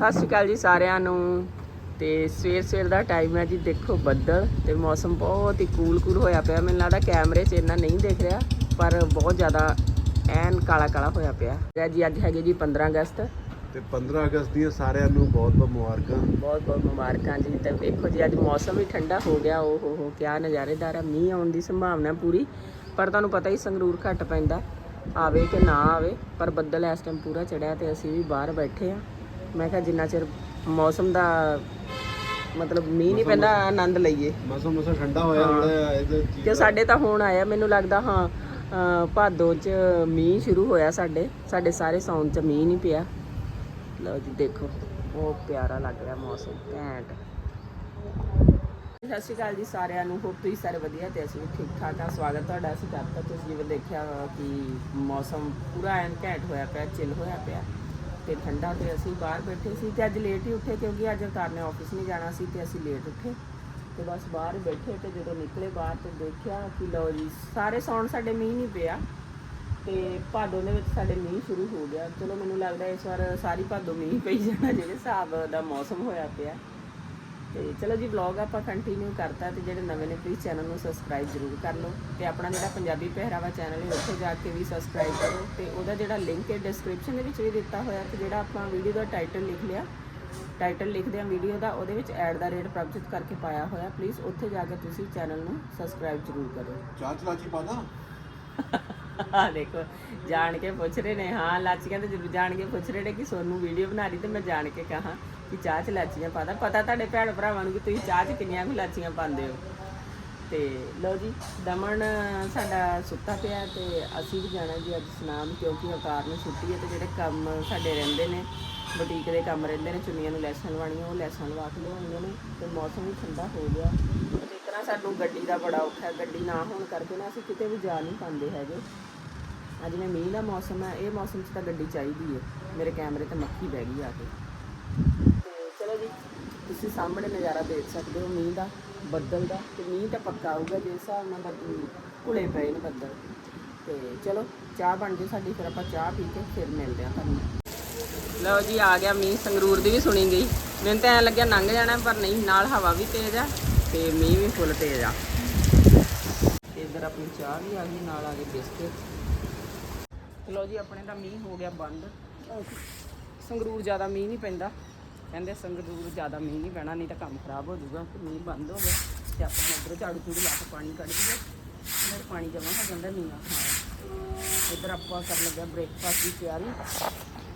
ਸਤਿ ਸ਼੍ਰੀ ਅਕਾਲ ਜੀ ਸਾਰਿਆਂ ਨੂੰ। ਤੇ ਸਵੇਰ ਸਵੇਰ ਦਾ ਟਾਈਮ ਹੈ ਜੀ ਦੇਖੋ ਬੱਦਲ ਤੇ ਮੌਸਮ ਬਹੁਤ ਹੀ ਕੂਲ ਕੂਲ ਹੋਇਆ ਪਿਆ। ਮੈਨੂੰ ਲੱਗਦਾ ਕੈਮਰੇ 'ਚ ਇੰਨਾ ਨਹੀਂ ਦਿਖ ਰਿਹਾ ਪਰ ਬਹੁਤ ਜ਼ਿਆਦਾ ਐਨ ਕਾਲਾ ਕਾਲਾ ਹੋਇਆ ਪਿਆ। ਜੀ ਅੱਜ ਹੈਗੇ ਜੀ 15 ਅਗਸਤ। ਤੇ 15 ਅਗਸਤ ਦੀਆਂ ਸਾਰਿਆਂ ਨੂੰ ਬਹੁਤ ਬਹੁਤ ਮੁਬਾਰਕਾਂ। ਬਹੁਤ ਬਹੁਤ ਮੁਬਾਰਕਾਂ ਜੀ। ਤੇ ਵੇਖੋ ਜੀ ਅੱਜ ਮੌਸਮ ਵੀ ਠੰਡਾ ਹੋ ਗਿਆ। ਓ ਹੋ ਹੋ ਕਿਆ ਨਜ਼ਾਰੇਦਾਰ ਆ ਮੀਂਹ ਆਉਣ ਦੀ ਸੰਭਾਵਨਾ ਪੂਰੀ ਪਰ ਤੁਹਾਨੂੰ ਪਤਾ ਹੀ ਸੰਗਰੂਰ ਘੱਟ ਪੈਂਦਾ। ਆਵੇ ਕਿ ਨਾ ਆਵੇ ਪਰ ਬੱਦਲ ਇਸ ਟਾਈਮ ਪੂਰਾ ਚੜਿਆ ਤੇ ਅਸੀਂ ਵੀ ਬਾਹਰ ਬੈਠੇ ਆ ਮੈਂ ਕਿਹਾ ਜਿੰਨਾ ਚਿਰ ਮੌਸਮ ਦਾ ਮਤਲਬ ਮੀਂਹ ਨਹੀਂ ਪੈਂਦਾ ਆਨੰਦ ਲਈਏ। ਮੌਸਮ ਮਸਾ ਠੰਡਾ ਹੋਇਆ। ਥੋੜਾ ਇਹਦੇ ਕਿ ਸਾਡੇ ਤਾਂ ਹੁਣ ਆਇਆ ਮੈਨੂੰ ਲੱਗਦਾ ਹਾਂ ਭਾਦੋ ਚ ਮੀਂਹ ਸ਼ੁਰੂ ਹੋਇਆ ਸਾਡੇ ਸਾਡੇ ਸਾਰੇ ਸੌਣ ਚ ਮੀਂਹ ਨਹੀਂ ਪਿਆ। ਲਓ ਜੀ ਦੇਖੋ ਬਹੁਤ ਪਿਆਰਾ ਲੱਗ ਰਿਹਾ ਮੌਸਮ ਘੈਂਟ। ਸਤਿ ਸ਼੍ਰੀ ਅਕਾਲ ਜੀ ਸਾਰਿਆਂ ਨੂੰ ਹੋਪ ਤੁਸੀਂ ਸਾਰੇ ਵਧੀਆ ਤੇ ਅਸੀਂ ਵੀ ਠੀਕ ਠਾਕ ਆ। ਸਵਾਗਤ ਤੁਹਾਡਾ ਅਸੀਂ ਜਦ ਤੱਕ ਤੁਸੀਂ ਜਿਵੇਂ ਦੇਖਿਆ ਕਿ ਮੌਸਮ ਪੂਰਾ ਐਨ ਘੈਂਟ ਹੋਇਆ ਪਿਆ ਚਿਲ ਹੋਇਆ ਪਿਆ। ਤੇ ਠੰਡਾ ਤੇ ਅਸੀਂ ਬਾਹਰ ਬੈਠੇ ਸੀ ਤੇ ਅੱਜ ਲੇਟ ਹੀ ਉੱਠੇ ਕਿਉਂਕਿ ਅੱਜ ਅਵਤਾਰ ਨੇ ਆਫਿਸ ਨਹੀਂ ਜਾਣਾ ਸੀ ਤੇ ਅਸੀਂ ਲੇਟ ਉੱਠੇ। ਤੇ ਬਸ ਬਾਹਰ ਬੈਠੇ ਤੇ ਜਦੋਂ ਨਿਕਲੇ ਬਾਹਰ ਤੇ ਦੇਖਿਆ ਕਿ ਲਓ ਜੀ, ਸਾਰੇ ਸੌਣ ਸਾਡੇ ਮੀਂਹ ਨਹੀਂ ਪਿਆ ਤੇ ਭਾਦੋ ਦੇ ਵਿੱਚ ਸਾਡੇ ਮੀਂਹ ਸ਼ੁਰੂ ਹੋ ਗਿਆ। ਚਲੋ ਮੈਨੂੰ ਲੱਗਦਾ ਇਸ ਵਾਰ ਸਾਰੀ ਭਾਦੋ ਮੀਂਹ ਪਈ ਜਾਣਾ, ਜਿਹੜੇ ਹਿਸਾਬ ਦਾ ਮੌਸਮ ਹੋਇਆ ਪਿਆ। ਤੇ ਚਲੋ ਜੀ ਵਲੌਗ ਆਪਾਂ ਕੰਟੀਨਿਊ ਕਰਤਾ ਤੇ ਜਿਹੜੇ ਨਵੇਂ ਨੇ ਪਲੀਜ਼ ਚੈਨਲ ਨੂੰ ਸਬਸਕ੍ਰਾਈਬ ਜ਼ਰੂਰ ਕਰ ਲਓ ਤੇ ਆਪਣਾ ਜਿਹੜਾ ਪੰਜਾਬੀ ਪਹਿਰਾਵਾ ਚੈਨਲ ਹੈ ਉੱਥੇ ਜਾ ਕੇ ਵੀ ਸਬਸਕ੍ਰਾਈਬ ਕਰੋ ਤੇ ਉਹਦਾ ਜਿਹੜਾ ਲਿੰਕ ਹੈ ਡਿਸਕ੍ਰਿਪਸ਼ਨ ਦੇ ਵਿੱਚ ਵੀ ਦਿੱਤਾ ਹੋਇਆ ਤੇ ਜਿਹੜਾ ਆਪਾਂ ਵੀਡੀਓ ਦਾ ਟਾਈਟਲ ਲਿਖ ਲਿਆ ਟਾਈਟਲ ਲਿਖਦੇ ਆ ਵੀਡੀਓ ਦਾ ਉਹਦੇ ਵਿੱਚ ਐਡ ਦਾ ਰੇਟ ਪ੍ਰਭਜਿਤ ਕਰਕੇ ਪਾਇਆ ਹੋਇਆ ਪਲੀਜ਼ ਉੱਥੇ ਜਾ ਕੇ ਤੁਸੀਂ ਚੈਨਲ ਨੂੰ ਸਬਸਕ੍ਰਾਈਬ ਜ਼ਰੂਰ ਕਰੋ। ਚਾਹ ਚਲਾਚੀ ਪਾਦਾ। ਆ ਦੇਖੋ ਜਾਣ ਕੇ ਪੁੱਛ ਰਹੇ ਨੇ ਹਾਂ ਲਾਚੀਆਂ ਤੇ ਜ਼ਰੂਰ ਜਾਣ ਕੇ ਪੁੱਛ ਰਹੇ ਨੇ ਕਿ ਸੋਨੂੰ ਵੀਡੀਓ ਬਣਾ ਰਹੀ ਤੇ ਮੈਂ ਜਾਣ ਕੇ ਕਹਾ। ਕਿ ਚਾਹ ਚ ਲਾਚੀਆਂ ਪਾਦਾ ਪਤਾ ਤੁਹਾਡੇ ਭੈਣ ਭਰਾਵਾਂ ਨੂੰ ਵੀ ਤੁਸੀਂ ਚਾਹ ਚ ਕਿੰਨੀਆਂ ਕੁ ਲਾਚੀਆਂ ਪਾਉਂਦੇ ਹੋ। ਤੇ ਲਓ ਜੀ, ਦਮਨ ਸਾਡਾ ਸੁੱਤਾ ਪਿਆ ਤੇ ਅਸੀਂ ਵੀ ਜਾਣਾ ਜੀ ਅੱਜ ਸਨਾਮ, ਕਿਉਂਕਿ ਅਵਤਾਰ ਨੂੰ ਛੁੱਟੀ ਹੈ ਤੇ ਜਿਹੜੇ ਕੰਮ ਸਾਡੇ ਰਹਿੰਦੇ ਨੇ, ਬੁਟੀਕ ਦੇ ਕੰਮ ਰਹਿੰਦੇ ਨੇ, ਚੁੰਨੀਆਂ ਨੂੰ ਲੈਸਾਂ ਲਵਾਉਣੀਆਂ, ਉਹ ਲੈਸਾਂ ਲਵਾ ਕੇ ਲਿਆਉਣੀਆਂ ਨੇ ਤੇ ਮੌਸਮ ਵੀ ਠੰਡਾ ਹੋ ਗਿਆ। ਤੇ ਇਸ ਤਰ੍ਹਾਂ ਸਾਨੂੰ ਗੱਡੀ ਦਾ ਬੜਾ ਔਖਾ ਹੈ, ਗੱਡੀ ਨਾ ਹੋਣ ਕਰਕੇ ਨਾ ਅਸੀਂ ਕਿਤੇ ਵੀ ਜਾ ਨਹੀਂ ਪਾਉਂਦੇ ਹੈਗੇ। ਅੱਜ ਮੈਂ ਮੀਂਹ ਦਾ ਮੌਸਮ ਹੈ, ਇਹ ਮੌਸਮ 'ਚ ਤਾਂ ਗੱਡੀ ਚਾਹੀਦੀ ਹੈ। ਮੇਰੇ ਕੈਮਰੇ ਤੇ ਮੱਖੀ ਬਹਿ ਗਈ ਆ ਕੇ। ਚਲੋ ਜੀ। ਤੁਸੀਂ ਸਾਹਮਣੇ ਨਜ਼ਾਰਾ ਦੇਖ ਸਕਦੇ ਹੋ, ਮੀਂਹ ਦਾ, ਬੱਦਲ ਦਾ, ਤੇ ਮੀਂਹ ਤਾਂ ਪੱਕਾ ਆਊਗਾ ਜਿਸ ਹਿਸਾਬ ਨਾਲ ਬੱਦਲ ਘੁਲੇ ਪਏ ਨੇ ਬੱਦਲ। ਤੇ ਚਲੋ, ਚਾਹ ਬਣ ਜੇ ਸਾਡੀ, ਫਿਰ ਆਪਾਂ ਚਾਹ ਪੀ ਕੇ ਫਿਰ ਮਿਲਦੇ ਹਾਂ ਤੁਹਾਨੂੰ। ਲਓ ਜੀ, ਆ ਗਿਆ ਮੀਂਹ, ਸੰਗਰੂਰ ਦੀ ਵੀ ਸੁਣੀ ਗਈ। ਮੈਨੂੰ ਤਾਂ ਐ ਲੱਗਿਆ ਲੰਘ ਜਾਣਾ, ਪਰ ਨਹੀਂ, ਨਾਲ ਹਵਾ ਵੀ ਤੇਜ਼ ਆ ਤੇ ਮੀਂਹ ਵੀ ਫੁੱਲ ਤੇਜ਼ ਆ। ਤੇ ਆਪਣੀ ਚਾਹ ਵੀ ਆ ਗਈ, ਨਾਲ ਆ ਗਏ ਬਿਸਕੁਟ। ਲਓ ਜੀ, ਆਪਣੇ ਤਾਂ ਮੀਂਹ ਹੋ ਗਿਆ ਬੰਦ। ਸੰਗਰੂਰ ਜ਼ਿਆਦਾ ਮੀਂਹ ਨਹੀਂ ਪੈਂਦਾ। ਕਹਿੰਦੇ ਸੰਗਰੂਰ ਜ਼ਿਆਦਾ ਮੀਂਹ ਨਹੀਂ ਪੈਣਾ ਨਹੀਂ ਤਾਂ ਕੰਮ ਖਰਾਬ ਹੋ ਜਾਊਗਾ ਤੇ ਮੀਂਹ ਬੰਦ ਹੋ ਗਿਆ ਤੇ ਆਪਾਂ ਨੇ ਇੱਧਰੋਂ ਝਾੜੂ ਝੂੜੂ ਲਾ ਕੇ ਪਾਣੀ ਕੱਢ ਦਈਏ। ਫਿਰ ਪਾਣੀ ਜਮਾ ਹੋ ਜਾਂਦਾ ਮੀਂਹ ਹਾਂ ਇੱਧਰ ਆਪਾਂ ਕਰਨ ਲੱਗਿਆ ਬ੍ਰੇਕਫਾਸਟ ਦੀ ਤਿਆਰੀ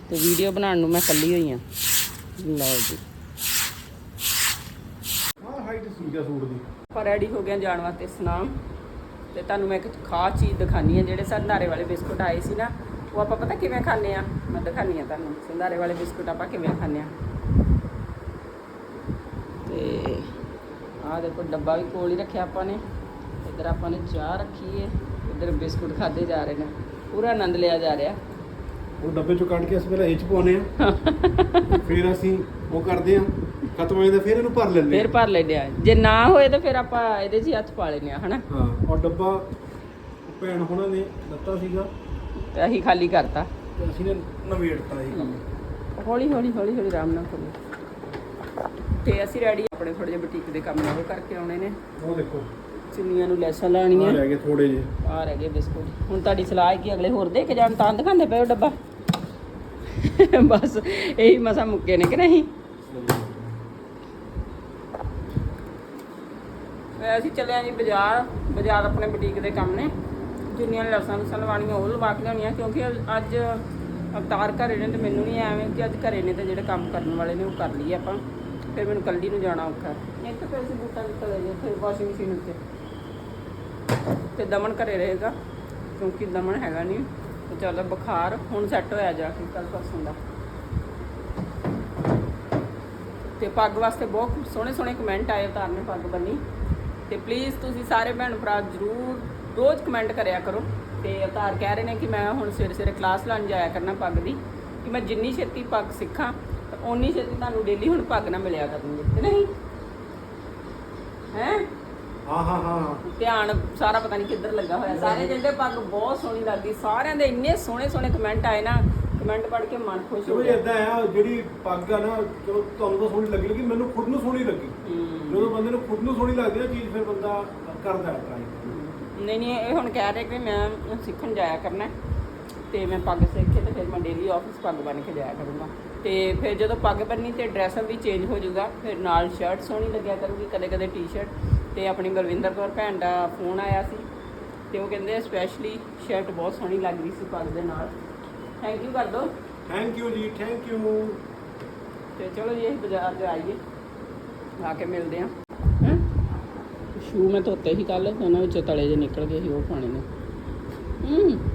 ਤੇ ਵੀਡੀਓ ਬਣਾਉਣ ਨੂੰ ਮੈਂ ਕੱਲੀ ਹੋਈ ਆ ਲਓ ਜੀ। ਹਾਂ ਹਾਈਟ ਸੀਗਾ ਸੂਟ ਦੀ? ਆਪਾਂ ਰੈਡੀ ਹੋ ਗਏ ਜਾਣ ਵਾਸਤੇ ਸਨਾਮ ਤੇ ਤੁਹਾਨੂੰ ਮੈਂ ਇੱਕ ਖਾਸ ਚੀਜ਼ ਦਿਖਾਣੀ ਆ ਜਿਹੜੇ ਸੰਧਾਰੇ ਵਾਲੇ ਬਿਸਕੁਟ ਆਏ ਸੀ ਨਾ ਉਹ ਆਪਾਂ ਪਤਾ ਕਿਵੇਂ ਖਾਂਦੇ ਆ ਮੈਂ ਦਿਖਾਣੀ ਆ ਤੁਹਾਨੂੰ। ਸੰਧਾਰੇ ਵਾਲੇ ਬਿਸਕੁਟ ਆਪਾਂ ਕਿਵੇਂ ਖਾਂਦੇ ਆ ਆਹ ਦੇਖੋ ਡੱਬਾ ਵੀ ਕੋਲ ਹੀ ਰੱਖਿਆ ਆਪਾਂ ਨੇ। ਇੱਧਰ ਆਪਾਂ ਨੇ ਚਾਹ ਰੱਖੀ ਏ। ਇੱਧਰ ਬਿਸਕੁਟ ਖਾਦੇ ਜਾ ਰਹੇ ਨੇ। ਪੂਰਾ ਆਨੰਦ ਲਿਆ ਜਾ ਰਿਹਾ। ਉਹ ਡੱਬੇ ਚੋਂ ਕੱਢ ਕੇ ਅਸੀਂ ਪਹਿਲਾਂ ਇਹ ਚ ਪਾਉਨੇ ਆ ਫਿਰ ਅਸੀਂ ਉਹ ਕਰਦੇ ਆ ਖਤਮ ਹੋ ਜਾਂਦਾ ਫਿਰ ਇਹਨੂੰ ਭਰ ਲੈਂਦੇ ਫਿਰ ਭਰ ਲੈਂਦੇ ਆ ਜੇ ਨਾ ਹੋਏ ਤਾਂ ਫਿਰ ਆਪਾਂ ਇਹਦੇ 'ਚ ਹੀ ਹੱਥ ਪਾ ਲੈਂਦੇ ਆ ਹਨਾ? ਹਾਂ ਔਰ ਡੱਬਾ ਭੈਣ ਹੋਣਾ ਨੇ ਦਿੱਤਾ ਸੀਗਾ। ਤੇ ਅਸੀਂ ਖਾਲੀ ਕਰਤਾ। ਤੇ ਅਸੀਂ ਨੇ ਨਵੇੜਤਾ ਇਹ ਕੰਮ ਹੌਲੀ ਹੌਲੀ ਹੌਲੀ ਹੌਲੀ ਆਰਾਮ ਨਾਲ ਖੋਲੋ ਤੇ ਅਸੀਂ ਰੈਡੀ ਆਪਣੇ ਥੋੜੇ ਜਿਹੇ ਬੁਟੀਕ ਦੇ ਕੰਮ ਨਾਲ ਕਰਕੇ ਆਉਣੇ ਨੇ। ਉਹ ਦੇਖੋ। ਚੁੰਨੀਆਂ ਨੂੰ ਲੈਸਾਂ ਆ ਲਾਉਣੀਆਂ ਰਹਿ ਗਏ ਥੋੜੇ ਜਿਹੇ। ਆ ਰਹਿ ਗਏ ਬਿਸਕੁਟ। ਹੁਣ ਤੁਹਾਡੀ ਸਲਾਹ ਹੈ ਕਿ ਅਗਲੇ ਹੋਰ ਦੇ ਕੇ ਜਾਣ ਤਾਂ ਦਿਖਾਉਂਦੇ ਪਏ ਉਹ ਡੱਬਾ। ਬਸ ਇਹੀ ਮਸਾ ਮੁੱਕੇ ਨੇ ਕਿ ਨਹੀਂ? ਅਸੀਂ ਚੱਲੇ ਆਂ ਜੀ ਬਾਜ਼ਾਰ। ਬਾਜ਼ਾਰ ਆਪਣੇ ਬੁਟੀਕ ਦੇ ਕੰਮ ਨੇ। ਚੁੰਨੀਆਂ ਲੈਸਾਂ ਲੂਸਾਂ ਲਵਾਉਣੀਆਂ ਉਹ ਲਵਾ ਕੇ ਲਿਆਉਣੀਆਂ। ਕਿਉਂਕਿ ਅੱਜ ਅਵਤਾਰ ਘਰੇ ਨੇ ਤੇ ਮੈਨੂੰ ਨਹੀਂ ਐਵੇਂ ਕਿ ਅੱਜ ਘਰੇ ਨੇ ਤੇ ਜਿਹੜੇ ਕੰਮ ਕਰਨ ਵਾਲੇ ਨੇ ਉਹ ਕਰ ਲਈਏ ਆਪਾਂ। ਫਿਰ ਮੈਨੂੰ ਕੱਲੀ ਨੂੰ ਜਾਣਾ ਔਖਾ ਹੈ। ਇੱਥੇ ਪੈਸੇ ਬੂਟਾਂ ਦੇ ਤਲੇ ਜੇ ਇੱਥੇ ਵਾਸ਼ਿੰਗ ਮਸ਼ੀਨ ਉੱਤੇ। ਤੇ ਦਮਨ ਘਰੇ ਰਹੇਗਾ ਕਿਉਂਕਿ ਦਮਨ ਹੈਗਾ ਨਹੀਂ। ਤੇ ਚੱਲ ਬੁਖਾਰ ਹੁਣ ਸੈੱਟ ਹੋਇਆ ਜਾ ਕੇ ਕੱਲ ਪਰਸੋਂ ਦਾ। ਤੇ ਪੱਗ ਵਾਸਤੇ ਬਹੁਤ ਸੋਹਣੇ ਸੋਹਣੇ ਕਮੈਂਟ ਆਏ ਉਤਾਰ ਨੇ ਪੱਗ ਬੰਨੀ। ਤੇ ਪਲੀਜ਼ ਤੁਸੀਂ ਸਾਰੇ ਭੈਣ ਭਰਾ ਜਰੂਰ ਰੋਜ਼ ਕਮੈਂਟ ਕਰਿਆ ਕਰੋ। ਤੇ ਉਤਾਰ ਕਹਿ ਰਹੇ ਨੇ ਕਿ ਮੈਂ ਹੁਣ ਸਵੇਰੇ ਸਵੇਰੇ ਕਲਾਸ ਲਾਉਣ ਜਾਇਆ ਕਰਨਾ ਪੱਗ ਦੀ ਕਿ ਮੈਂ ਜਿੰਨੀ ਛੇਤੀ ਪੱਗ ਸਿੱਖਾਂ ਤਾਂ ਓਨੀ ਛੇਤੀ ਤੁਹਾਨੂੰ ਡੇਲੀ ਹੁਣ ਪੱਗ ਨਾ ਮਿਲਿਆ ਕਰੂੰਗੀ ਤੇ ਨਹੀਂ? ਹੈ? ਹਾਂ ਹਾਂ ਹਾਂ। ਧਿਆਨ ਸਾਰਾ ਪਤਾ ਨਹੀਂ ਕਿੱਧਰ ਲੱਗਾ ਹੋਇਆ। ਸਾਰੇ ਕਹਿੰਦੇ ਪੱਗ ਬਹੁਤ ਸੋਹਣੀ ਲੱਗਦੀ। ਸਾਰਿਆਂ ਦੇ ਇੰਨੇ ਸੋਹਣੇ ਸੋਹਣੇ ਕਮੈਂਟ ਆਏ ਨਾ। ਕਮੈਂਟ ਪੜ੍ਹ ਕੇ ਮਨ ਖੁਸ਼ ਹੋ ਕਿਉਂਕਿ ਗਿਆ। ਇਦਾਂ ਆ ਜਿਹੜੀ ਪੱਗ ਆ ਨਾ ਚਲੋ ਤੁਹਾਨੂੰ ਤਾਂ ਸੋਹਣੀ ਲੱਗੀ ਲੱਗੀ ਮੈਨੂੰ ਖੁਦ ਨੂੰ ਸੋਹਣੀ ਲੱਗੀ। ਜਦੋਂ ਬੰਦੇ ਨੂੰ ਖੁਦ ਨੂੰ ਸੋਹਣੀ ਲੱਗਦੀ ਨਾ ਚੀਜ਼ ਫਿਰ ਬੰਦਾ ਕਰਦਾ ਹੈ ਨਹੀਂ ਨਹੀਂ ਇਹ ਹੁਣ ਕਹਿ ਰਹੇ ਕਿ ਮੈਂ ਸਿੱਖਣ ਜਾਇਆ ਕਰਨਾ ਹੈ। ਤੇ ਮੈਂ ਪੱਗ ਸਿੱਖ ਕੇ ਤੇ ਫਿਰ ਮੈਂ ਡੇਲੀ ਆਫਿਸ ਪੱਗ ਬਣ ਕੇ ਜਾਇਆ ਕਰੂੰਗਾ। ਤੇ ਫਿਰ ਜਦੋਂ ਪੱਗ ਬੰਨੀ ਤੇ ਡਰੈਸ ਵੀ ਚੇਂਜ ਹੋ ਜਾਊਗਾ ਫਿਰ ਨਾਲ ਸ਼ਰਟ ਸੋਹਣੀ ਲੱਗਿਆ ਕਰੂਗੀ ਕਦੇ ਕਦੇ ਟੀ-ਸ਼ਰਟ ਤੇ ਆਪਣੀ ਬਲਵਿੰਦਰ ਕੌਰ ਭੈਣ ਦਾ ਫੋਨ ਆਇਆ ਸੀ ਤੇ ਉਹ ਕਹਿੰਦੇ ਸਪੈਸ਼ਲੀ ਸ਼ਰਟ ਬਹੁਤ ਸੋਹਣੀ ਲੱਗ ਰਹੀ ਸੀ ਪੱਗ ਦੇ ਨਾਲ। ਥੈਂਕ ਯੂ ਕਰ ਦੋ। ਥੈਂਕ ਯੂ ਜੀ ਥੈਂਕ ਯੂ ਤੇ ਚਲੋ ਜੀ ਅਸੀਂ ਬਾਜ਼ਾਰ ਜਾ ਆਈਏ। ਆ ਕੇ ਮਿਲਦੇ ਆ ਹੈਂ? ਸ਼ੂ ਮੈਂ ਧੋਤੇ ਸੀ ਕੱਲ ਉਹਨਾਂ ਵਿੱਚੋਂ ਤਲੇ ਜੇ ਨਿਕਲ ਗਏ ਸੀ ਉਹ ਪਾਣੇ ਨੇ। ਹੂੰ।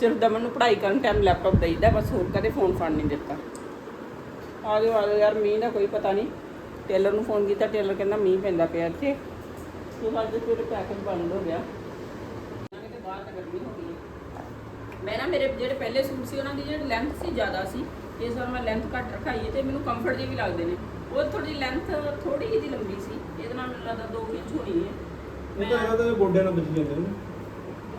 ਸਿਰਫ ਦਮਨ ਨੂੰ ਪੜ੍ਹਾਈ ਕਰਨ ਟਾਈਮ ਲੈਪਟਾਪ ਦੇਈਦਾ ਬਸ ਹੋਰ ਕਦੇ ਫੋਨ ਫੜ ਨਹੀਂ ਦਿੱਤਾ। ਆ ਜਾਓ ਆ ਜਾਓ ਯਾਰ ਮੀਂਹ ਦਾ ਕੋਈ ਪਤਾ ਨਹੀਂ। ਟੇਲਰ ਨੂੰ ਫੋਨ ਕੀਤਾ ਟੇਲਰ ਕਹਿੰਦਾ ਮੀਂਹ ਪੈਂਦਾ ਪਿਆ ਇੱਥੇ। ਤੇ ਸਾਡੇ ਫਿਰ ਪੈਕੇਜ ਬੰਦ ਹੋ ਗਿਆ। ਉਹਨਾਂ ਦੇ ਬਾਹਰ ਤਾਂ ਗਰਮੀ ਹੋ ਗਈ। ਮੈਂ ਨਾ ਮੇਰੇ ਜਿਹੜੇ ਪਹਿਲੇ ਸੂਟ ਸੀ ਉਹਨਾਂ ਦੀ ਜਿਹੜੀ ਲੈਂਥ ਸੀ ਜ਼ਿਆਦਾ ਸੀ। ਇਸ ਵਾਰ ਮੈਂ ਲੈਂਥ ਘੱਟ ਰਖਾਈ ਹੈ ਤੇ ਮੈਨੂੰ ਕੰਫਰਟ ਜਿਹੇ ਵੀ ਲੱਗਦੇ ਨੇ। ਉਹ ਥੋੜੀ ਲੈਂਥ ਥੋੜੀ ਜਿਹੀ ਲੰਬੀ ਸੀ। ਇਹਦੇ ਨਾਲ ਮੈਨੂੰ ਲੱਗਦਾ 2 ਇੰਚ ਹੋਣੀ ਹੈ। ਉਹ ਤਾਂ ਤਾਂ ਗੋਡਿਆਂ ਨਾਲ ਬਚੀ ਜਾਂਦੇ ਨੇ।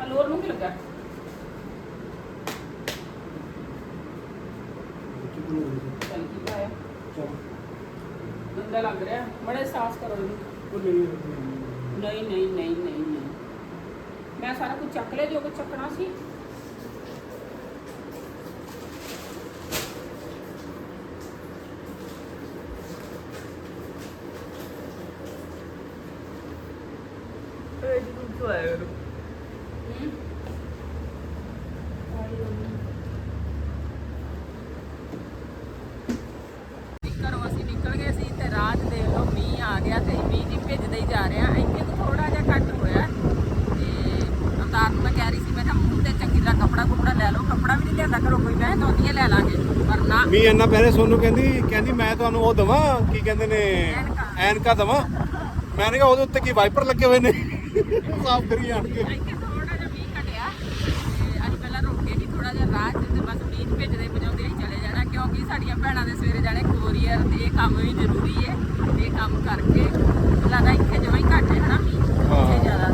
ਆ ਲੋਰ ਨੂੰ ਕੀ ਲੱਗਾ? ਚੱਲ ਕੀ ਪਾਇਆ? ਗੰਦਾ ਲੱਗ ਰਿਹਾ। ਬੜਾ ਸਾਫ਼ ਕਰੋ ਇਹਨੂੰ। ਨਹੀਂ ਨਹੀਂ ਨਹੀਂ ਨਹੀਂ ਨਹੀਂ ਮੈਂ ਸਾਰਾ ਕੁਝ ਚੱਕ ਲਿਆ ਜੋ ਕੁਝ ਚੱਕਣਾ ਸੀ। ਹਮ? ਘਰੋਂ ਅਸੀਂ ਨਿਕਲ ਗਏ ਸੀ ਤੇ ਰਾਤ ਦੇ ਲੋ ਮੀਂਹ ਆ ਗਿਆ ਤੇ ਮੀਂਹ ਦੀ ਭਿੱਜਦੇ ਹੀ ਜਾ ਰਿਹਾ ਇੱਥੇ ਤੋਂ ਥੋੜਾ ਜਿਹਾ ਘੱਟ ਹੋਇਆ ਤੇ ਅਵਤਾਰ ਨੂੰ ਮੈਂ ਕਹਿ ਰਹੀ ਸੀ ਮੈਂ ਕਿਹਾ ਮੂੰਹ ਤੇ ਚੰਗੀ ਤਰ੍ਹਾਂ ਕੱਪੜਾ ਕੁਪੜਾ ਲੈ ਲਓ। ਕੱਪੜਾ ਵੀ ਨਹੀਂ ਲਿਆਂਦਾ ਘਰੋਂ ਕੋਈ ਮੈਂ ਦੋਨੀਆਂ ਲੈ ਲਾਂਗੇ ਪਰ ਨਾ। ਮੀ ਇੰਨਾ ਪਹਿਲੇ ਸੋਨੂੰ ਕਹਿੰਦੀ ਕਹਿੰਦੀ ਮੈਂ ਤੁਹਾਨੂੰ ਉਹ ਦਵਾਂ ਕੀ ਕਹਿੰਦੇ ਨੇ ਐਨਕਾ। ਦਵਾਂ? ਮੈਂ ਨੇ ਕਿਹਾ ਉਹਦੇ ਉੱਤੇ ਕੀ ਵਾਈਪਰ ਲੱਗੇ ਹੋਏ ਨੇ? ਸਾਫ਼ ਕਰੀ ਜਾਣਗੇ। ਇੱਥੇ ਜਿਹਾ ਮੀਂਹ ਘਟਿਆ ਤੇ ਅੱਜ ਪਹਿਲਾਂ ਰੁਕੇ ਸੀ ਥੋੜਾ ਜਿਹਾ ਰਾਹ ਤੇ ਬਸ ਮੀਂਹ ਭਿੱਜਦੇ ਭਜਾਉਂਦੇ ਹੀ ਚਲੇ ਜਾਣਾ ਕਿਉਂਕਿ ਸਾਡੀਆਂ ਭੈਣਾਂ ਦੇ ਸਵੇਰੇ ਜਾਣੇ ਕੋਰੀਅਰ ਤੇ ਇਹ ਕੰਮ ਵੀ ਜ਼ਰੂਰੀ ਹੈ ਇਹ ਕੰਮ ਕਰਕੇ ਲੱਗਦਾ ਇੱਥੇ ਜਮਾਂ ਹੀ ਘੱਟ ਹੈ ਨਾ ਮੀਂਹ ਇੱਥੇ ਜ਼ਿਆਦਾ।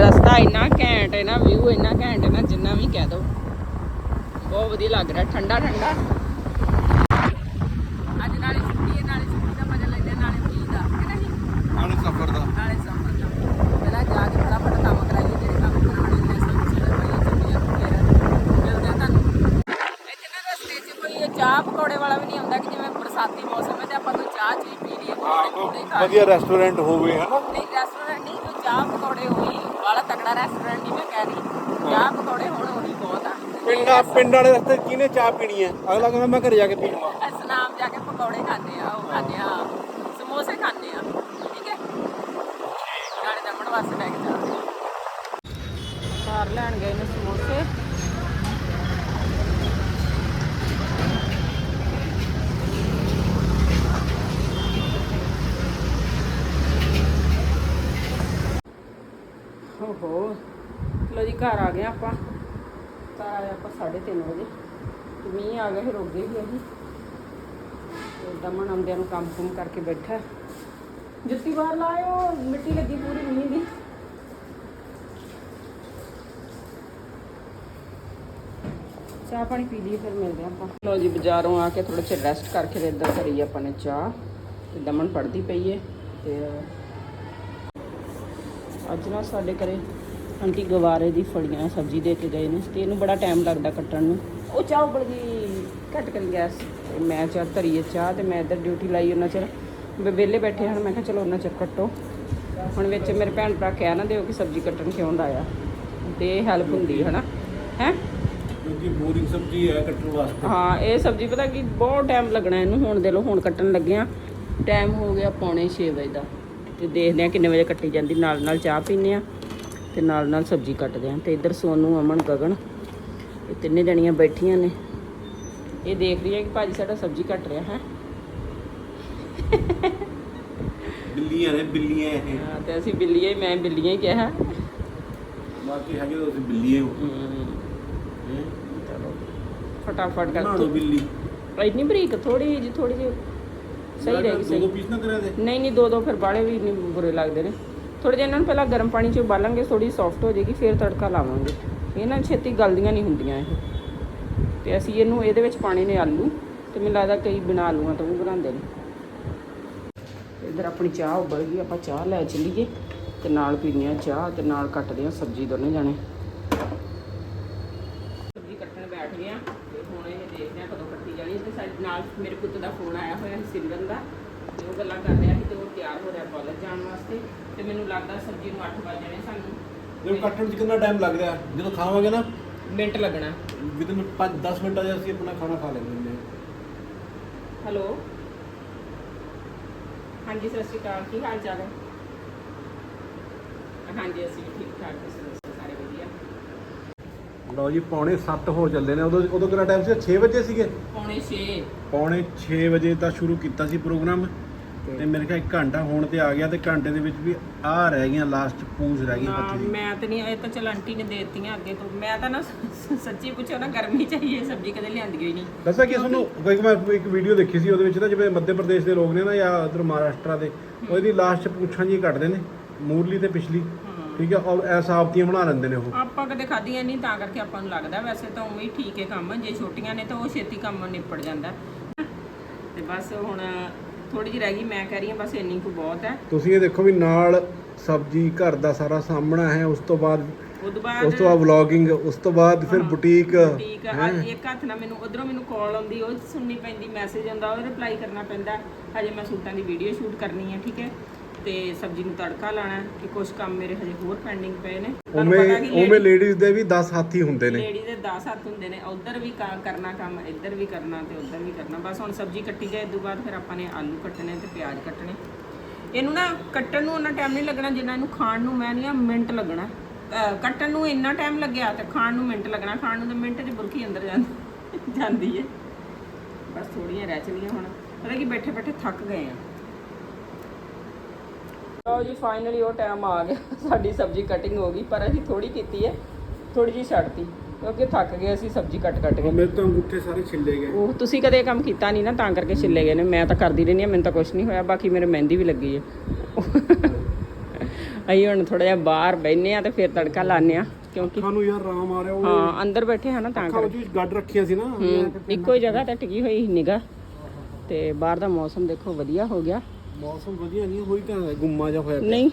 ਰਸਤਾ ਇੰਨਾ ਘੈਂਟ ਹੈ ਨਾ ਵਿਊ ਇੰਨਾ ਘੈਂਟ ਹੈ ਨਾ ਜਿੰਨਾ ਵੀ ਕਹਿ ਦੋ। ਬਹੁਤ ਵਧੀਆ ਲੱਗ ਰਿਹਾ ਠੰਡਾ ਠੰਡਾ ਅੱਜ ਨਾਲੇ ਛੁੱਟੀ ਹੈ ਨਾਲੇ ਛੁੱਟੀ ਦਾ ਮਜ਼ਾ ਲੈਂਦੇ ਹਾਂ, ਨਾਲੇ ਮੀਂਹ ਦਾ ਹੈ ਨਾ ਜੀ ਆਣੇ ਸਫਰ ਦਾ ਨਾਲੇ ਸਫ਼ਰ ਦਾ ਪਹਿਲਾਂ ਜਾ ਕੇ ਫਟਾਫਟ ਕੰਮ ਕਰਾਈਏ ਜਿਹੜੇ ਕੰਮ ਕਰਾਉਣੇ ਨੇ ਸਭ ਚੀਜ਼ਾਂ ਪਾਈਏ ਚੁੱਕੀਆਂ ਫਿਰ ਮਿਲਦੇ ਆ ਤੁਹਾਨੂੰ ਇੱਥੇ ਨਾ ਰਸਤੇ 'ਚ ਕੋਈ ਇਹ ਚਾਹ ਪਕੌੜੇ ਵਾਲਾ ਵੀ ਨਹੀਂ ਆਉਂਦਾ ਕਿ ਜਿਵੇਂ ਬਰਸਾਤੀ ਮੌਸਮ ਹੈ ਤੇ ਆਪਾਂ ਕੋਈ ਚਾਹ ਚੀ ਪੀ ਲਈਏ ਪਕੌੜੇ ਪਕੌੜੇ ਖਾ ਲਈਏ ਵਧੀਆ ਰੈਸਟੋਰੈਂਟ ਹੋਵੇ ਹਨਾ? ਨਹੀਂ ਰੈਸਟੋਰੈਂਟ ਨਹੀਂ ਕੋਈ ਚਾਹ ਪਕੌੜੇ ਹੋਈ ਵਾਲਾ ਤਕੜਾ ਰੈਸਟੋਰੈਂਟ ਨਹੀਂ ਮੈਂ ਕਹਿ ਰਹੀ। ਚਾਹ ਪਕੌੜੇ ਹੋਣ ਉਹੀ ਬਹੁਤ ਆ। ਪਿੰਡਾਂ ਪਿੰਡ ਵਾਲੇ ਰਸਤੇ ਕਿਹਨੇ ਚਾਹ ਪੀਣੀ ਹੈ? ਅਗਲਾ ਕਹਿੰਦਾ ਮੈਂ ਘਰੇ ਜਾ ਕੇ ਪੀ ਲਵਾਂ। ਅਸਨਾਮ ਜਾ ਕੇ ਪਕੌੜੇ ਖਾਂਦੇ ਆ ਉਹ ਖਾਂਦੇ ਆ ਸਮੋਸੇ ਖਾਂਦੇ ਆ ਠੀਕ ਹੈ? ਨਾਲੇ ਦਮਣ ਵਾਸਤੇ ਲੈ ਕੇ ਬਾਹਰ ਲੈਣ ਗਏ ਨੇ ਸਮੋਸੇ ਓਹੋ ਲੋ ਜੀ ਘਰ ਆ ਗਏ ਆਪਾਂ। ਘਰ ਆਏ ਆਪਾਂ 3:30 ਵਜੇ। ਤੇ ਮੀਂਹ ਆ ਗਿਆ, ਫਿਰ ਰੁਕ ਗਏ ਸੀ ਅਸੀਂ। ਤੇ ਦਮਨ ਆਉਂਦਿਆਂ ਨੂੰ ਕੰਮ ਕੁਮ ਕਰਕੇ ਬੈਠਾ। ਜੁੱਤੀ ਬਾਹਰ ਲਾਇਓ, ਮਿੱਟੀ ਲੱਗੀ ਪੂਰੀ ਮੀਂਹ ਦੀ। ਚਾਹ ਪਾਣੀ ਪੀ ਲਈਏ, ਫਿਰ ਮਿਲਦੇ ਹਾਂ ਆਪਾਂ। ਲੋ ਜੀ, ਬਾਜ਼ਾਰੋਂ ਆ ਕੇ ਥੋੜਾ ਜਿਹਾ ਰੈਸਟ ਕਰਕੇ ਤੇ ਇੱਧਰ ਕਰੀ ਆਪਾਂ ਨੇ ਚਾਹ। ਤੇ ਦਮਨ ਪੜਦੀ ਪਈ ਏ ਤੇ ਅੱਜ ਨਾ ਸਾਡੇ ਘਰੇ ਆਂਟੀ ਗਵਾਰੇ ਦੀ ਫੜੀਆਂ ਸਬਜ਼ੀ ਦੇ ਕੇ ਗਏ ਨੇ ਤੇ ਇਹਨੂੰ ਬੜਾ ਟਾਈਮ ਲੱਗਦਾ ਕੱਟਣ ਨੂੰ। ਉਹ ਚਾਹ ਉਬਲ ਗਈ ਘੱਟ ਕਰੀ ਗੈਸ। ਤੇ ਮੈਂ ਚਾਹ ਧਰੀਏ ਚਾਹ ਤੇ ਮੈਂ ਇੱਧਰ ਡਿਊਟੀ ਲਾਈ ਉਹਨਾਂ ਚਿਰ। ਵਿਹਲੇ ਬੈਠੇ ਹਨ ਮੈਂ ਕਿਹਾ ਚਲੋ ਉਹਨਾਂ ਚਿਰ ਕੱਟੋ। ਹੁਣ ਵਿੱਚ ਮੇਰੇ ਭੈਣ ਭਰਾ ਕਹਿ ਨਾ ਦਿਓ ਕਿ ਸਬਜ਼ੀ ਕੱਟਣ ਕਿਉਂ ਲਾਇਆ ਤੇ ਇਹ ਹੈਲਪ ਹੁੰਦੀ ਹੈ ਹਨਾ? ਹੈ? ਕਿਉਂਕਿ ਬੋਰਿੰਗ ਸਬਜ਼ੀ ਹੈ ਕੱਟਣ ਵਾਸਤੇ। ਹਾਂ ਇਹ ਸਬਜ਼ੀ ਪਤਾ ਕੀ ਬਹੁਤ ਟਾਈਮ ਲੱਗਣਾ ਇਹਨੂੰ ਹੁਣ ਦੇ ਲੋ ਹੁਣ ਕੱਟਣ ਲੱਗਿਆ। ਟਾਈਮ ਹੋ ਗਿਆ ਪੌਣੇ 6 ਵਜੇ ਦਾ। ਤੇ ਦੇਖਦੇ ਆ ਕਿੰਨੇ ਵਜੇ ਕੱਟੀ ਜਾਂਦੀ ਨਾਲ ਨਾਲ ਚਾਹ ਪੀਂਦੇ ਆ ਤੇ ਨਾਲ ਨਾਲ ਸਬਜ਼ੀ ਕੱਟਦੇ ਆ ਤੇ ਇੱਧਰ ਸੋਨੂ ਅਮਨ ਗਗਨ ਇਹ ਤਿੰਨੇ ਜਣੀਆਂ ਬੈਠੀਆਂ ਨੇ। ਇਹ ਦੇਖ ਰਹੀ ਹੈ ਕਿ ਭਾਜੀ ਸਾਡਾ ਸਬਜ਼ੀ ਕੱਟ ਰਿਹਾ ਹੈ? ਬਿੱਲੀਆਂ ਨੇ ਬਿੱਲੀਆਂ ਇਹ। ਹਾਂ, ਤੇ ਅਸੀਂ ਬਿੱਲੀਆਂ ਹੀ ਮੈਂ ਬਿੱਲੀਆਂ ਹੀ ਕਿਹਾ। ਬਾਕੀ ਹੈਗੇ ਤੁਸੀਂ ਬਿੱਲੀਆਂ ਹੋ? ਚਲੋ ਫਟਾਫਟ ਕਰ। ਲਓ ਬਿੱਲੀ। ਇੰਨੀ ਬਰੀਕ ਥੋੜੀ ਜਿਹੀ ਥੋੜੀ ਜਿਹੀ। ਸਹੀ ਰਹੇਗੀ ਦੋ ਸਹੀ। ਦੋ ਪੀਸ ਨਾ ਕਰਿਆ ਦੇ। ਨਹੀਂ ਨਹੀਂ ਦੋ ਦੋ ਫਿਰ ਬਾਲੇ ਵੀ ਨਹੀਂ ਬੁਰੇ ਲੱਗਦੇ ਨੇ। ਥੋੜੇ ਜਿਹਾ ਇਹਨਾਂ ਨੂੰ ਪਹਿਲਾਂ ਗਰਮ ਪਾਣੀ 'ਚ ਉਬਾਲਾਂਗੇ ਥੋੜੀ ਸੌਫਟ ਹੋ ਜਾਏਗੀ, ਫਿਰ ਤੜਕਾ ਲਾਵਾਂਗੇ। ਇਹ ਨਾ ਛੇਤੀ ਗਲਦੀਆਂ ਨਹੀਂ ਹੁੰਦੀਆਂ ਇਹ। ਤੇ ਅਸੀਂ ਇਹਨੂੰ, ਇਹਦੇ ਵਿੱਚ ਪਾਣੇ ਨੇ ਆਲੂ, ਤੇ ਮੈਨੂੰ ਲੱਗਦਾ ਕਈ ਬਿਨਾ ਆਲੂਆਂ ਤੋਂ ਵੀ ਬਣਾਉਂਦੇ ਨੇ। ਇਧਰ ਆਪਣੀ ਚਾਹ ਉਬਲ ਗਈ, ਆਪਾਂ ਚਾਹ ਲੈ ਚੱਲੀਏ, ਤੇ ਨਾਲ ਪੀਂਦੇ ਹਾਂ ਚਾਹ, ਤੇ ਨਾਲ ਕੱਟਦੇ ਹਾਂ ਸਬਜ਼ੀ ਦੋਨੇ ਜਾਣੇ। ਸਬਜ਼ੀ ਕੱਟਣ ਬੈਠ ਗਏ ਹਾਂ, ਤੇ ਹੁਣ ਇਹ ਦੇਖਦੇ ਹਾਂ ਕਦੋਂ ਕੱਟੀ ਜਾਣੀ ਤੇ ਸਾਡੇ ਨਾਲ ਮੇਰੇ ਪੁੱਤ ਦਾ ਫੋਨ ਆਇਆ ਹੋਇਆ ਸੀ ਸਿਮਰਨ ਦਾ। ਉਹ ਗੱਲਾਂ ਕਰ ਰਿਹਾ ਸੀ ਤੇ ਉਹ ਤਿਆਰ ਹੋ ਰਿਹਾ ਕਾਲਜ ਜਾਣ ਵਾਸਤੇ ਤੇ ਮੈਨੂੰ ਲੱਗਦਾ ਸਬਜ਼ੀ ਨੂੰ 8 ਵਜੇ ਜਾਣੇ ਸਾਨੂੰ। ਜੇ ਕੱਟਣ 'ਚ ਕਿੰਨਾ ਟਾਈਮ ਲੱਗ ਰਿਹਾ? ਜਦੋਂ ਖਾਵਾਂਗੇ ਨਾ ਮਿੰਟ ਲੱਗਣਾ। ਵਿਦਨ 5 10 ਮਿੰਟਾਂ 'ਚ ਅਸੀਂ ਆਪਣਾ ਖਾਣਾ ਖਾ ਲੈਂਦੇ ਹਾਂ। ਹੈਲੋ? ਹਾਂਜੀ ਸਤਿ ਸ਼੍ਰੀ ਅਕਾਲ। ਕੀ ਹਾਲ ਚਾਲ ਹੈ? ਹਾਂਜੀ ਅਸੀਂ ਠੀਕ ਠਾਕ ਤੁਸੀਂ ਦੱਸੋ ਸਾਰੇ ਵਧੀਆ। ਲਓ ਜੀ ਪੌਣੇ 7 ਹੋ ਚੱਲੇ ਨੇ। ਉਦੋਂ ਉਦੋਂ ਕਿੰਨਾ ਟਾਈਮ ਸੀ 6 ਵਜੇ ਸੀਗੇ? ਪੌਣੇ 6 ਪੌਣੇ 6 ਵਜੇ ਤਾਂ ਸ਼ੁਰੂ ਕੀਤਾ ਸੀ ਪ੍ਰੋਗਰਾਮ। ਤੇ ਮੇਰੇ ਖਿਆਲ ਇੱਕ ਘੰਟਾ ਹੋਣ ਤੇ ਆ ਗਿਆ ਤੇ ਘੰਟੇ ਦੇ ਵਿੱਚ ਵੀ ਆ ਰਹਿ ਗਈਆਂ ਲਾਸਟ ਪੂੰਝ ਰਹਿ ਗਈ ਪੱਤੀ ਦੀ ਮੈਂ ਤਾਂ ਨਹੀਂ ਇਹ ਤਾਂ ਚਲ ਆਂਟੀ ਨੇ ਦੇ ਦਿੱਤੀਆਂ ਅੱਗੇ ਤੋਂ। ਮੈਂ ਤਾਂ ਨਾ ਸੱਚੀ ਪੁੱਛੋ ਨਾ ਗਰਮੀ ਚਾਹੀਏ ਸਬਜ਼ੀ ਕਦੇ ਲਿਆਂਦੀ ਹੋਈ ਨਹੀਂ। ਦੱਸਾਂ ਕਿ ਤੁਹਾਨੂੰ ਇੱਕ ਮੈਂ ਇੱਕ ਵੀਡੀਓ ਦੇਖੀ ਸੀ ਉਹਦੇ ਵਿੱਚ ਨਾ ਜਿਵੇਂ ਮੱਧ ਪ੍ਰਦੇਸ਼ ਦੇ ਲੋਕ ਨੇ ਨਾ ਜਾਂ ਉਧਰ ਮਹਾਰਾਸ਼ਟਰ ਦੇ ਉਹਦੀ ਲਾਸਟ ਚ ਪੁੱਛਾਂ ਜੀ ਕੱਟਦੇ ਨੇ ਮੂਰਲੀ ਤੇ ਪਿਛਲੀ। ਠੀਕ ਹੈ ਔਰ ਐਸਾ ਆਪਤੀਆਂ ਬਣਾ ਲੈਂਦੇ ਨੇ ਉਹ। ਆਪਾਂ ਕਦੇ ਖਾਧੀਆਂ ਨਹੀਂ ਤਾਂ ਕਰਕੇ ਆਪਾਂ ਨੂੰ ਲੱਗਦਾ। ਵੈਸੇ ਤਾਂ ਉਵੇਂ ਹੀ ਠੀਕ ਹੈ ਕੰਮ ਜੇ ਛੋਟੀਆਂ ਨੇ ਤਾਂ ਉਹ ਛੇਤੀ ਕੰਮ ਨਿਪਟ ਜਾਂਦਾ। ਤੇ ਬਸ ਹੁਣ ਥੋੜੀ ਜਿਹੀ ਰਹਿ ਗਈ ਮੈਂ ਕਹਿ ਰਹੀ ਹਾਂ ਬਸ ਇੰਨੀ ਕੁ ਬਹੁਤ ਹੈ। ਤੁਸੀਂ ਇਹ ਦੇਖੋ ਵੀ ਨਾਲ ਸਬਜ਼ੀ ਘਰ ਦਾ ਸਾਰਾ ਸਾਹਮਣਾ ਹੈ ਉਸ ਤੋਂ ਬਾਅਦ ਉਸ ਤੋਂ ਉਸ ਬਾਅਦ ਤੋਂ ਬਾਅਦ ਵਲੌਗਿੰਗ ਉਸ ਤੋਂ ਬਾਅਦ ਫਿਰ ਬੁਟੀਕ ਠੀਕ ਆ ਅੱਜ ਇੱਕ ਹੱਥ ਨਾਲ ਮੈਨੂੰ ਉਧਰੋਂ ਮੈਨੂੰ ਕਾਲ ਆਉਂਦੀ ਉਹ ਸੁਣਨੀ ਪੈਂਦੀ ਮੈਸੇਜ ਆਉਂਦਾ ਉਹ ਰਿਪਲਾਈ ਕਰਨਾ ਪੈਂਦਾ ਹਜੇ ਮੈਂ ਸੂਟਾਂ ਦੀ ਵੀਡੀਓ ਸ਼ੂਟ ਕਰਨੀ ਹੈ ਠੀਕ ਹੈ? ਤੇ ਸਬਜ਼ੀ ਨੂੰ ਤੜਕਾ ਲਾਣਾ ਤੇ ਕੁਝ ਕੰਮ ਮੇਰੇ ਹਜੇ ਹੋਰ ਪੈਂਡਿੰਗ ਪਏ ਨੇ। ਉਵੇਂ ਉਵੇਂ ਲੇਡੀਜ਼ ਦੇ ਵੀ 10 ਹਾਥੀ ਹੁੰਦੇ ਨੇ। ਲੇਡੀ ਦੇ 10 ਹੱਥ ਹੁੰਦੇ ਨੇ ਉਧਰ ਵੀ ਕਾ- ਕਰਨਾ ਕੰਮ ਇੱਧਰ ਵੀ ਕਰਨਾ ਤੇ ਉਧਰ ਵੀ ਕਰਨਾ। ਬਸ ਹੁਣ ਸਬਜ਼ੀ ਕੱਟੀ ਜਾਏ ਇਸ ਤੋਂ ਬਾਅਦ ਫਿਰ ਆਪਾਂ ਨੇ ਆਲੂ ਕੱਟਣੇ ਤੇ ਪਿਆਜ਼ ਕੱਟਣੇ। ਇਹਨੂੰ ਨਾ ਕੱਟਣ ਨੂੰ ਉਹਨਾਂ ਟਾਈਮ ਨਹੀਂ ਲੱਗਣਾ ਜਿੰਨਾ ਇਹਨੂੰ ਖਾਣ ਨੂੰ ਮੈਂ ਨਹੀਂ ਮਿੰਟ ਲੱਗਣਾ। ਅਹ ਕੱਟਣ ਨੂੰ ਇੰਨਾ ਟਾਈਮ ਲੱਗਿਆ ਤੇ ਖਾਣ ਨੂੰ ਮਿੰਟ ਲੱਗਣਾ। ਖਾਣ ਨੂੰ ਤਾਂ ਮਿੰਟ 'ਚ ਬੁਰਕੀ ਅੰਦਰ ਜਾਂਦੀ ਜਾਂਦੀ ਹੈ ਬਸ ਥੋੜੀਆਂ ਰਹਿ ਚਲੀਆਂ ਹੁਣ। ਪਤਾ ਕੀ ਬੈਠੇ ਬੈਠੇ ਥੱਕ ਗਏ ਆ। ਲਓ ਜੀ ਫਾਈਨਲੀ ਉਹ ਟਾਈਮ ਆ ਗਿਆ। ਸਾਡੀ ਸਬਜ਼ੀ ਕਟਿੰਗ ਹੋ ਗਈ ਪਰ ਅਸੀਂ ਥੋੜੀ ਕੀਤੀ ਹੈ ਥੋੜੀ ਜਿਹੀ ਛੱਡਤੀ ਕਿਉਂਕਿ ਥੱਕ ਗਏ ਅਸੀਂ ਸਬਜ਼ੀ ਕੱਟ ਕੱਟ ਕੇ ਮੇਰੇ ਤਾਂ ਅੰਗੂਠੇ ਸਾਰੇ ਛਿੱਲੇ ਗਏ। ਉਹ ਤੁਸੀਂ ਕਦੇ ਇਹ ਕੰਮ ਕੀਤਾ ਨਹੀਂ ਨਾ ਤਾਂ ਕਰਕੇ ਛਿੱਲੇ ਗਏ ਨੇ। ਮੈਂ ਤਾਂ ਕਰਦੀ ਰਹਿੰਦੀ ਹਾਂ ਮੈਨੂੰ ਤਾਂ ਕੁਝ ਨਹੀਂ ਹੋਇਆ ਬਾਕੀ ਮੇਰੇ ਮਹਿੰਦੀ ਵੀ ਲੱਗੀ ਹੈ। ਅਸੀਂ ਹੁਣ ਥੋੜਾ ਜਿਹਾ ਬਾਹਰ ਬੈਠਨੇ ਆ ਤੇ ਫਿਰ ਤੜਕਾ ਲਾਣੇ ਆ ਕਿਉਂਕਿ ਅੱਖਾਂ ਨੂੰ ਯਾਰ ਆਰਾਮ ਆ ਰਿਹਾ ਉਹ ਹਾਂ ਅੰਦਰ ਬੈਠੇ ਹਾਂ ਨਾ ਤਾਂ ਕਰਕੇ। ਗੱਡ ਰੱਖੀਆਂ ਸੀ ਨਾ। ਇੱਕੋ ਹੀ ਜਗ੍ਹਾ ਤੇ ਟਿਕੀ ਹੋਈ ਨਿਗਾ ਤੇ ਬਾਹਰ ਦਾ ਮੌਸਮ ਦੇਖੋ ਵਧੀਆ ਹੋ ਗਿਆ। ਮੌਸਮ ਵਧੀਆ ਨਹੀਂ ਹੋਈ ਤਾਂ ਗੁੰਮਾ ਜਿਹਾ ਹੋਇਆ। ਨਹੀਂ।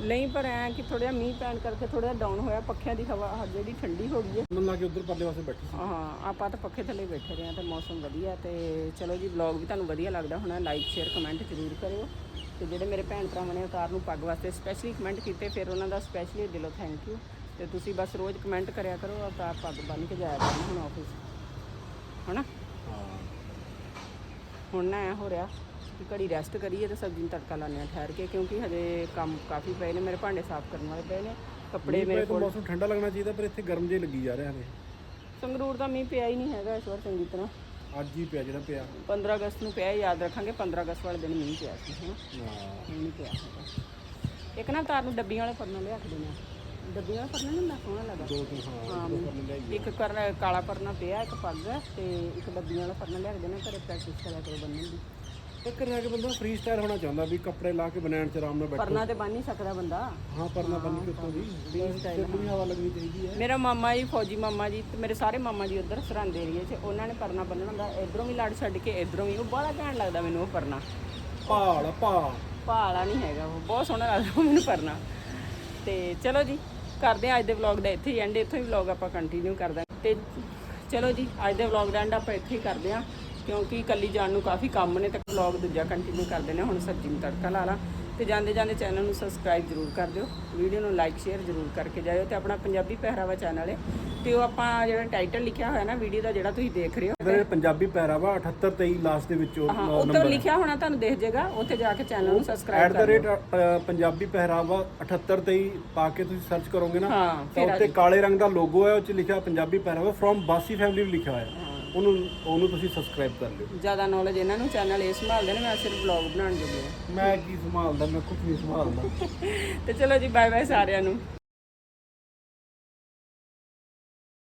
ਨਹੀਂ ਪਰ ਐ ਕਿ ਥੋੜਾ ਮੀਂਹ ਪੈਣ ਕਰਕੇ ਥੋੜਾ ਡਾਊਨ ਹੋਇਆ ਪੱਖਿਆਂ ਦੀ ਹਵਾ ਜਿਹੜੀ ਠੰਡੀ ਹੋ ਗਈ ਹੈ। ਮੈਨੂੰ ਲਾ ਕੇ ਉਧਰ ਪਰਲੇ ਪਾਸੇ ਬੈਠੀ ਹਾਂ ਆਪਾਂ ਤਾਂ ਪੱਖੇ ਥੱਲੇ ਬੈਠੇ ਰਹੇ ਹਾਂ ਤੇ ਮੌਸਮ ਵਧੀਆ ਤੇ ਚਲੋ ਜੀ ਵਲੌਗ ਵੀ ਤੁਹਾਨੂੰ ਵਧੀਆ ਲੱਗਦਾ ਹੋਣਾ ਲਾਈਕ ਸ਼ੇਅਰ ਕਮੈਂਟ ਜ਼ਰੂਰ ਕਰਿਓ। ਤੇ ਜਿਹੜੇ ਮੇਰੇ ਭੈਣ ਭਰਾਵਾਂ ਨੇ ਉਤਾਰ ਨੂੰ ਪੱਗ ਵਾਸਤੇ ਸਪੈਸ਼ਲੀ ਕਮੈਂਟ ਕੀਤੇ ਫਿਰ ਉਹਨਾਂ ਦਾ ਸਪੈਸ਼ਲੀ ਦਿਲੋਂ ਥੈਂਕ ਯੂ ਤੇ ਤੁਸੀਂ ਬਸ ਰੋਜ਼ ਕਮੈਂਟ ਕਰਿਆ ਕਰੋ ਉਤਾਰ ਪੱਗ ਬੰਨ ਕੇ ਜਾਇਆ ਕਰਨਾ ਹੁਣ ਆਫਿਸ ਹਨਾ? ਹੁਣ ਨਾ ਐ ਹੋ ਰਿਹਾ। ਕਿ ਘੜੀ ਰੈਸਟ ਕਰੀਏ ਤੇ ਸਬਜ਼ੀ ਨੂੰ ਤੜਕਾ ਲਾਉਂਦੇ ਹਾਂ ਠਹਿਰ ਕੇ ਕਿਉਂਕਿ ਹਜੇ ਕੰਮ ਕਾਫੀ ਪਏ ਨੇ ਮੇਰੇ ਭਾਂਡੇ ਸਾਫ਼ ਕਰਨ ਵਾਲੇ ਪਏ ਨੇ ਕੱਪੜੇ ਮੇਰੇ ਕੋਲ ਮੌਸਮ ਠੰਡਾ ਲੱਗਣਾ ਚਾਹੀਦਾ ਪਰ ਇੱਥੇ ਗਰਮ ਜੇ ਲੱਗੀ ਜਾ ਰਿਹਾ ਹਲੇ ਸੰਗਰੂਰ ਦਾ ਮੀਂਹ ਪਿਆ ਹੀ ਨਹੀਂ ਹੈਗਾ ਇਸ ਵਾਰ ਚੰਗੀ ਤਰ੍ਹਾਂ। ਅੱਜ ਹੀ ਪਿਆ ਜਿਹੜਾ ਪਿਆ। 15 ਅਗਸਤ ਨੂੰ ਪਿਆ ਯਾਦ ਰੱਖਾਂਗੇ 15 ਅਗਸਤ ਵਾਲੇ ਦਿਨ ਮੀਂਹ ਪਿਆ ਸੀ ਹਾਂ। ਨਹੀਂ ਪਿਆ ਹੈਗਾ ਇੱਕ ਨਾ ਤਾਰ ਨੂੰ ਡੱਬੀਆਂ ਵਾਲੇ ਪਰਨਾ ਲਿਆ ਕੇ ਦੇਣਾ ਡੱਬੀਆਂ ਪਰਨਾ ਨਹੀਂ ਮੈਂ ਸੋਹਣਾ ਲੱਗਾ ਦੋ ਤਿੰਨ ਹਾਂ ਦੋ ਕਰਨੇ ਲਿਆਈਏ। ਇੱਕ ਕਰ ਕਾਲਾ ਪਰਨਾ ਪਿਆ ਇੱਕ ਪੱਗ ਹੈ ਤੇ ਇੱਕ ਡੱਬੀਆਂ ਵਾਲਾ ਪਰਨਾ ਲਿਆ ਕੇ ਦੇਣਾ ਘਰੇ ਪ੍ਰੈਕਟਿਸ ਕਰਿਆ ਕਰੋ ਬੰਨਣ ਦੀ ਇੱਕ ਰਹਿ ਕੇ ਬੰਦਾ ਫ੍ਰੀ ਸਟਾਈਲ ਹੋਣਾ ਚਾਹੁੰਦਾ ਵੀ ਕੱਪੜੇ ਲਾ ਕੇ ਬਣਾਉਣ ਚ ਆਰਾਮ ਨਾਲ ਬੈਠੋ। ਪਰਨਾ ਤੇ ਬੰਨ ਹੀ ਸਕਦਾ ਬੰਦਾ। ਹਾਂ ਪਰਨਾ ਬੰਨ ਕੇ ਉੱਤੋਂ ਦੀ ਫ੍ਰੀ ਸਟਾਈਲ ਵੀ ਹਵਾ ਲੱਗਣੀ ਚਾਹੀਦੀ ਹੈ। ਮੇਰਾ ਮਾਮਾ ਜੀ ਫੌਜੀ ਮਾਮਾ ਜੀ ਤੇ ਮੇਰੇ ਸਾਰੇ ਮਾਮਾ ਜੀ ਉਧਰ ਸਰਹੰਦ ਏਰੀਏ 'ਚ ਉਹਨਾਂ ਨੇ ਪਰਨਾ ਬੰਨਣਾ ਹੁੰਦਾ ਇਧਰੋਂ ਵੀ ਲੜ ਛੱਡ ਕੇ ਇਧਰੋਂ ਵੀ। ਉਹ ਬੜਾ ਘੈਂਟ ਲੱਗਦਾ ਮੈਨੂੰ ਉਹ ਪਰਨਾ। ਭਾਲ ਭਾਲ। ਭਾਲਾ ਨਹੀਂ ਹੈਗਾ ਉਹ ਬਹੁਤ ਸੋਹਣਾ ਲੱਗਦਾ ਮੈਨੂੰ ਪਰਨਾ। ਤੇ ਚਲੋ ਜੀ ਕਰਦੇ ਹਾਂ ਅੱਜ ਦੇ ਵਲੌਗ ਦਾ ਇੱਥੇ ਹੀ ਐਂਡ ਇੱਥੋਂ ਹੀ ਵਲੌਗ ਆਪਾਂ ਕੰਟੀਨਿਊ ਕਰਦਾ ਤੇ ਚਲੋ ਜੀ ਅੱਜ ਦੇ ਵਲੌਗ ਦਾ ਐਂਡ ਆਪਾਂ ਇੱਥੇ ਹੀ ਕਰਦੇ ਹਾਂ। ਕਿਉਂਕਿ ਕੱਲੀ ਜਾਣ ਨੂੰ ਕਾਫੀ ਕੰਮ ਨੇ ਤੇ ਵਲੌਗ ਦੂਜਾ ਕੰਟੀਨਿਊ ਕਰਦੇ ਨੇ ਹੁਣ ਸਬਜ਼ੀ ਨੂੰ ਤੜਕਾ ਲਾ ਲਾ। ਤੇ ਜਾਂਦੇ ਜਾਂਦੇ ਚੈਨਲ ਨੂੰ ਸਬਸਕ੍ਰਾਈਬ ਜ਼ਰੂਰ ਕਰ ਦਿਓ। ਵੀਡੀਓ ਨੂੰ ਲਾਈਕ ਸ਼ੇਅਰ ਜ਼ਰੂਰ ਕਰਕੇ ਜਾਇਓ ਤੇ ਆਪਣਾ ਪੰਜਾਬੀ ਪਹਿਰਾਵਾ ਚੈਨਲ ਹੈ ਤੇ ਉਹ ਆਪਾਂ ਜਿਹੜਾ ਟਾਈਟਲ ਲਿਖਿਆ ਹੋਇਆ ਨਾ ਵੀਡੀਓ ਦਾ ਜਿਹੜਾ ਤੁਸੀਂ ਦੇਖ ਰਹੇ ਹੋ। ਇਹਦੇ ਪੰਜਾਬੀ ਪਹਿਰਾਵਾ 78 23 ਲਾਸਟ ਦੇ ਵਿੱਚ ਉਹ ਹਾਂ ਉੱਥੇ ਲਿਖਿਆ ਹੋਣਾ ਤੁਹਾਨੂੰ ਦਿਖ ਜਾਏਗਾ ਉੱਥੇ ਜਾ ਕੇ ਚੈਨਲ ਨੂੰ subscribe at the rate Punjabi ਪਹਿਰਾਵਾ 78 23 ਪਾ ਕੇ ਤੁਸੀਂ ਸਰਚ ਕਰੋਗੇ ਨਾ ਹਾਂ ਤਾਂ ਉੱਤੇ ਕਾਲੇ ਰੰਗ ਦਾ ਲੋਗੋ ਹੈ ਉਹ ਚ ਲਿਖਿਆ ਪੰਜਾਬੀ ਪਹਿਰਾਵਾ ਫਰੋਮ ਬਾਸੀ ਫੈਮਿਲੀ ਲਿਖਿਆ ਹੋਇਆ। ਉਹਨੂੰ ਉਹਨੂੰ ਤੁਸੀਂ ਸਬਸਕ੍ਰਾਈਬ ਕਰ ਲਿਓ। ਜ਼ਿਆਦਾ ਨੌਲੇਜ ਇਹਨਾਂ ਨੂੰ ਚੈਨਲ ਇਹ ਸੰਭਾਲਦੇ ਨੇ ਮੈਂ ਸਿਰਫ ਵਲੌਗ ਬਣਾਉਣ ਜੋਗੀ ਹਾਂ। ਮੈਂ ਕੀ ਸੰਭਾਲਦਾ ਮੈਂ ਕੁਝ ਨਹੀਂ ਸੰਭਾਲਦਾ। ਤੇ ਚਲੋ ਜੀ ਬਾਏ ਬਾਏ ਸਾਰਿਆਂ ਨੂੰ।